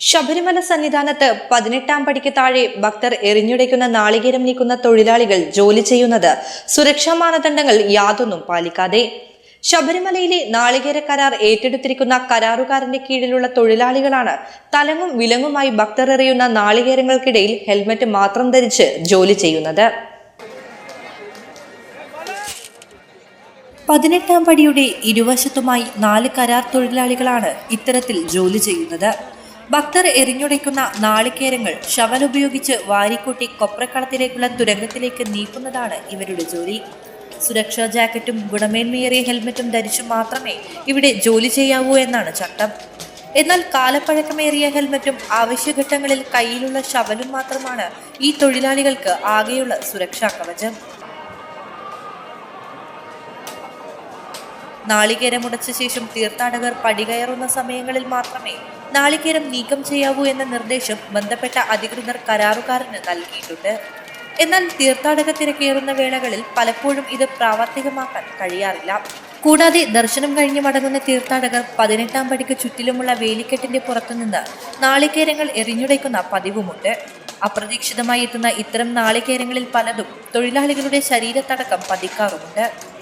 ശബരിമല സന്നിധാനത്ത് പതിനെട്ടാം പടിക്ക് താഴെ ഭക്തർ എറിഞ്ഞുടയ്ക്കുന്ന നാളികേരം നീക്കുന്ന തൊഴിലാളികൾ ജോലി ചെയ്യുന്നത് സുരക്ഷാ മാനദണ്ഡങ്ങൾ യാതൊന്നും പാലിക്കാതെ. ശബരിമലയിലെ നാളികേര കരാർ ഏറ്റെടുത്തിരിക്കുന്ന കരാറുകാരന്റെ കീഴിലുള്ള തൊഴിലാളികളാണ് തലങ്ങും വിലങ്ങുമായി ഭക്തർ എറിയുന്ന നാളികേരങ്ങൾക്കിടയിൽ ഹെൽമറ്റ് മാത്രം ധരിച്ച് ജോലി ചെയ്യുന്നത്. പതിനെട്ടാം പടിയുടെ ഇരുവശത്തുമായി നാല് കരാർ തൊഴിലാളികളാണ് ഇത്തരത്തിൽ ജോലി ചെയ്യുന്നത്. ഭക്തർ എറിഞ്ഞുടയ്ക്കുന്ന നാളികേരങ്ങൾ ശവൽ ഉപയോഗിച്ച് വാരിക്കൂട്ടി കൊപ്രക്കളത്തിലേക്കുള്ള തുരങ്കത്തിലേക്ക് നീക്കുന്നതാണ് ഇവരുടെ ജോലി. സുരക്ഷാ ജാക്കറ്റും ഗുണമേന്മയേറിയ ഹെൽമറ്റും ധരിച്ചു മാത്രമേ ഇവിടെ ജോലി ചെയ്യാവൂ എന്നാണ് ചട്ടം. എന്നാൽ കാലപ്പഴക്കമേറിയ ഹെൽമറ്റും ആവശ്യഘട്ടങ്ങളിൽ കയ്യിലുള്ള ശവലും മാത്രമാണ് ഈ തൊഴിലാളികൾക്ക് ആകെയുള്ള സുരക്ഷാ കവചം. നാളികേരം ഉടച്ച ശേഷം തീർത്ഥാടകർ പടികയറുന്ന സമയങ്ങളിൽ മാത്രമേ നാളികേരം നീക്കം ചെയ്യാവൂ എന്ന നിർദ്ദേശം ബന്ധപ്പെട്ട അധികൃതർ കരാറുകാരന് നൽകിയിട്ടുണ്ട്. എന്നാൽ തീർത്ഥാടക തിരക്കേറുന്ന വേളകളിൽ പലപ്പോഴും ഇത് പ്രാവർത്തികമാക്കാൻ കഴിയാറില്ല. കൂടാതെ ദർശനം കഴിഞ്ഞ് മടങ്ങുന്ന തീർത്ഥാടകർ പതിനെട്ടാം പടിക്ക് ചുറ്റിലുമുള്ള വേലിക്കെട്ടിന്റെ പുറത്തുനിന്ന് നാളികേരങ്ങൾ എറിഞ്ഞുടയ്ക്കുന്ന പതിവുമുണ്ട്. അപ്രതീക്ഷിതമായി എത്തുന്ന ഇത്തരം നാളികേരങ്ങളിൽ പലതും തൊഴിലാളികളുടെ ശരീരത്തടക്കം പതിക്കാറുമുണ്ട്.